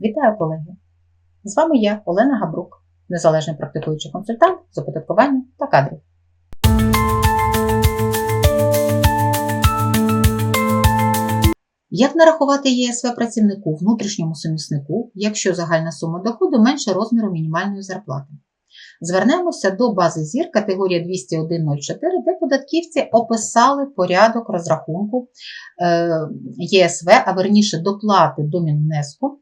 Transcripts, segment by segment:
Вітаю, колеги! З вами я, Олена Габрук, незалежний практикуючий консультант з оподаткування та кадрів. Як нарахувати ЄСВ працівнику внутрішньому суміснику, якщо загальна сума доходу менше розміру мінімальної зарплати? Звернемося до бази ЗІР категорія 201.04, де податківці описали порядок розрахунку е, ЄСВ, а верніше доплати до Мінвнеску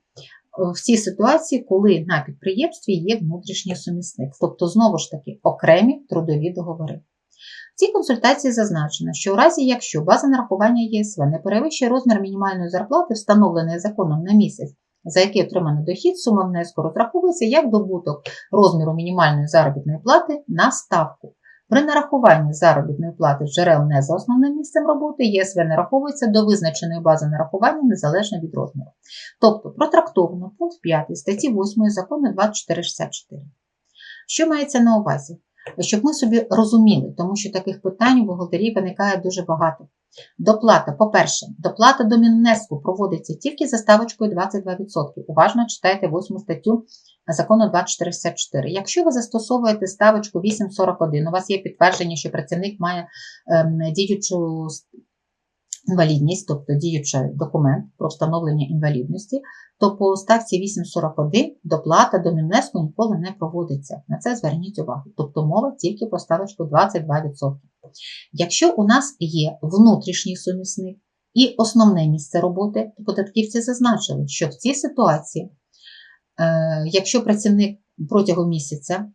в цій ситуації, коли на підприємстві є внутрішній сумісник, тобто, знову ж таки, окремі трудові договори. В цій консультації зазначено, що у разі, якщо база нарахування ЄСВ не перевищує розмір мінімальної зарплати, встановленої законом на місяць, за який отриманий дохід, сума внеску розраховується як добуток розміру мінімальної заробітної плати на ставку. При нарахуванні заробітної плати джерел не за основним місцем роботи ЄСВ нараховується до визначеної бази нарахування незалежно від розміру. Тобто протрактовано пункт 5 статті 8 закону 2464. Що мається на увазі? Щоб ми собі розуміли, тому що таких питань у бухгалтерії виникає дуже багато. Доплата, по-перше, доплата до Мінвнеску проводиться тільки за ставочкою 22%. Уважно читайте 8 статтю закону 2464. Якщо ви застосовуєте ставочку 841, у вас є підтвердження, що працівник має ем, діючу інвалідність, тобто діючий документ про встановлення інвалідності, то по ставці 841 доплата до Мінвнеску ніколи не проводиться. На це зверніть увагу. Тобто мова тільки про ставочку 22%. Якщо у нас є внутрішній сумісник і основне місце роботи, то податківці зазначили, що в цій ситуації, якщо працівник протягом місяця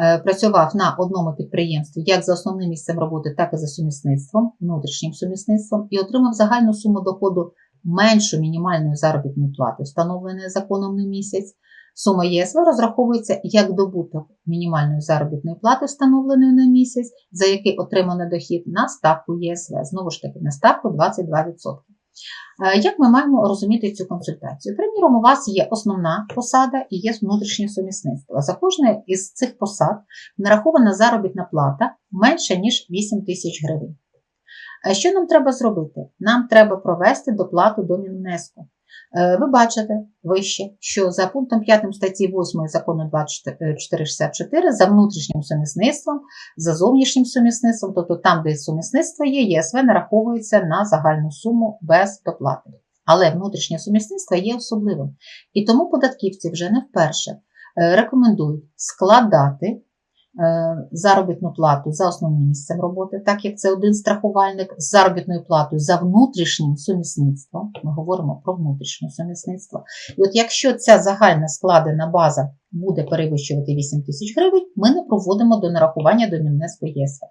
е, працював на одному підприємстві як за основним місцем роботи, так і за сумісництвом, внутрішнім сумісництвом, і отримав загальну суму доходу меншу мінімальної заробітної плати, встановленої законом на місяць, сума ЄСВ розраховується як добуток мінімальної заробітної плати, встановленої на місяць, за який отримано дохід на ставку ЄСВ. Знову ж таки, на ставку 22%. Е, Як ми маємо розуміти цю консультацію? Приміром, у вас є основна посада і є внутрішнє сумісництво. За кожною із цих посад нарахована заробітна плата менше, ніж 8 тисяч гривень. Е, Що нам треба зробити? Нам треба провести доплату до Мінвнеску. Е, Ви бачите вище, що за пунктом 5 статті 8 закону 2464 за внутрішнім сумісництвом, за зовнішнім сумісництвом, тобто там, де сумісництво є, ЄСВ нараховується на загальну суму без доплати. Але внутрішнє сумісництво є особливим. І тому податківці вже не вперше е, рекомендують складати заробітну плату за основним місцем роботи, так як це один страхувальник з заробітною платою за внутрішнім сумісництвом. Ми говоримо про внутрішнє сумісництво. І от якщо ця загальна складена база буде перевищувати 8 тисяч гривень, ми не проводимо до нарахування до Мінвнеску ЄСВ.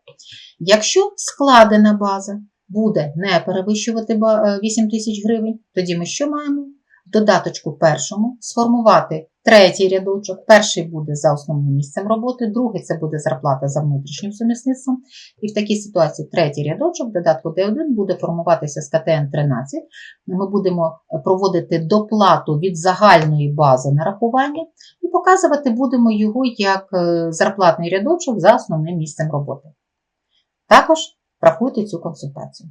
Якщо складена база буде не перевищувати е, 8 тисяч гривень, тоді ми що маємо? Додаточку першому сформувати третій рядочок. Перший буде за основним місцем роботи, другий це буде зарплата за внутрішнім сумісництвом. І в такій ситуації третій рядочок додатку D1 буде формуватися з КТН 13. Ми будемо проводити доплату від загальної бази нарахування і показувати будемо його як е, зарплатний рядочок за основним місцем роботи. Також врахуйте цю консультацію.